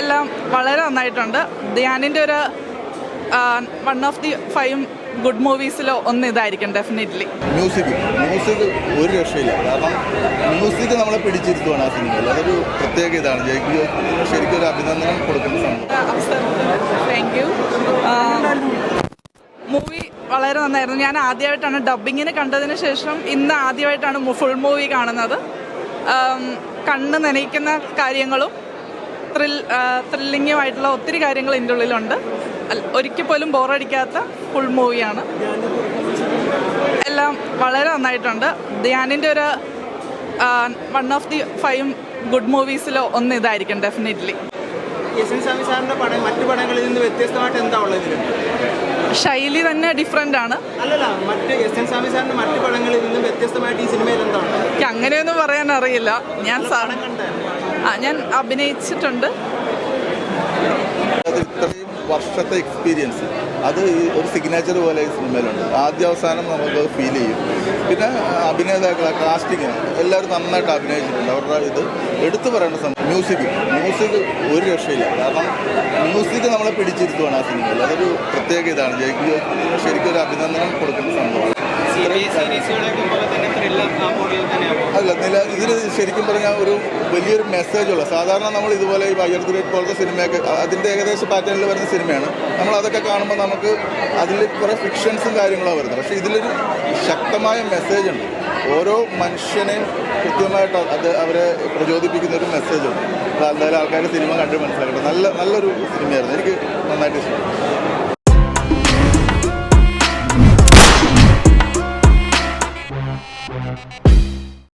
എല്ലാം വളരെ നന്നായിട്ടുണ്ട്. ധ്യാനിന്റെ ഒരു one of the five good മൂവീസിലോ ഒന്ന് ഇതായിരിക്കും ഡെഫിനറ്റ്ലി മ്യൂസിക് മ്യൂസിക് ഒരു രക്ഷയില്ല. കാരണം മ്യൂസിക് നമ്മളെ പിടിച്ചിരുത്തുവാണ് ആ സിനിമയിൽ. അതൊരു പ്രത്യേക ഇതാണ്. ജയിക്ക് ശരിക്കും ഒരു അഭിനന്ദനം കൊടുക്കുന്ന സംഭവം. താങ്ക് യു മൂവി വളരെ നന്നായിരുന്നു. ഞാൻ ആദ്യമായിട്ടാണ് ഡബിങ്ങിന് കണ്ടതിന് ശേഷം ഇന്ന് ആദ്യമായിട്ടാണ് ഫുൾ മൂവി കാണുന്നത്. കണ്ണ് നനയിക്കുന്ന കാര്യങ്ങളും ത്രിൽ ത്രില്ലിങ്ങുമായിട്ടുള്ള ഒത്തിരി കാര്യങ്ങൾ ഇതിന്റെ ഉള്ളിലുണ്ട്. ഒരിക്കൽ പോലും ബോറടിക്കാത്ത ഫുൾ മൂവിയാണ് എല്ലാം വളരെ നന്നായിട്ടുണ്ട്. ധ്യാനിന്റെ ഒരു one of the five good മൂവീസിലോ ഒന്ന് ഇതായിരിക്കും ഡെഫിനറ്റ്ലി മറ്റു പടങ്ങളിൽ നിന്ന് വ്യത്യസ്തമായിട്ട് എന്താ ഉള്ളത് ശൈലി തന്നെ ഡിഫറെന്റ് ആണ്. മറ്റ് പടങ്ങളിൽ നിന്ന് വ്യത്യസ്തമായിട്ട് ഈ സിനിമയിൽ എന്താ ഉള്ളത്? എനിക്ക് അങ്ങനെയൊന്നും പറയാൻ അറിയില്ല ഞാൻ സാധനം ഞാൻ അഭിനയിച്ചിട്ടുണ്ട്. ഇത്രയും വർഷത്തെ എക്സ്പീരിയൻസ് അത് ഒരു സിഗ്നേച്ചർ പോലെ ഈ സിനിമയിലുണ്ട്. ആദ്യ അവസാനം നമുക്ക് ഫീൽ ചെയ്യും. പിന്നെ അഭിനേതാക്കളെ കാസ്റ്റിങ് എല്ലാവരും നന്നായിട്ട് അഭിനയിച്ചിട്ടുണ്ട്. അവരുടെ ഇത് എടുത്തു പറയേണ്ട സംഭവം മ്യൂസിക് മ്യൂസിക് ഒരു രക്ഷയില്ല. കാരണം മ്യൂസിക് നമ്മളെ പിടിച്ചിരുത്തുവാണ് ആ സിനിമയിൽ. അതൊരു പ്രത്യേക ഇതാണ്. ജയിക്കുക ശരിക്കും ഒരു അഭിനന്ദനം കൊടുക്കുന്ന സംഭവമാണ്. അല്ല നില ഇതിന് ശരിക്കും പറഞ്ഞാൽ ഒരു വലിയൊരു മെസ്സേജുള്ള സാധാരണ നമ്മൾ ഇതുപോലെ ഈ വയർ ഗ്രേറ്റ് പോലത്തെ സിനിമയൊക്കെ അതിന്റെ ഏകദേശം പാറ്റേണിൽ വരുന്ന സിനിമയാണ്. നമ്മൾ അതൊക്കെ കാണുമ്പോൾ നമുക്ക് അതിൽ കുറേ ഫിക്ഷൻസും കാര്യങ്ങളാണ് വരുന്നത്. പക്ഷേ ഇതിലൊരു ശക്തമായ മെസ്സേജ് ഉണ്ട്. ഓരോ മനുഷ്യനെയും കൃത്യമായിട്ട് അത് അവരെ പ്രചോദിപ്പിക്കുന്ന ഒരു മെസ്സേജ് ഉണ്ട്. അത് എന്തായാലും ആൾക്കാർ സിനിമ കണ്ട് മനസ്സിലാക്കട്ടെ. നല്ല നല്ലൊരു സിനിമയായിരുന്നു. എനിക്ക് നന്നായിട്ട് ഇഷ്ടം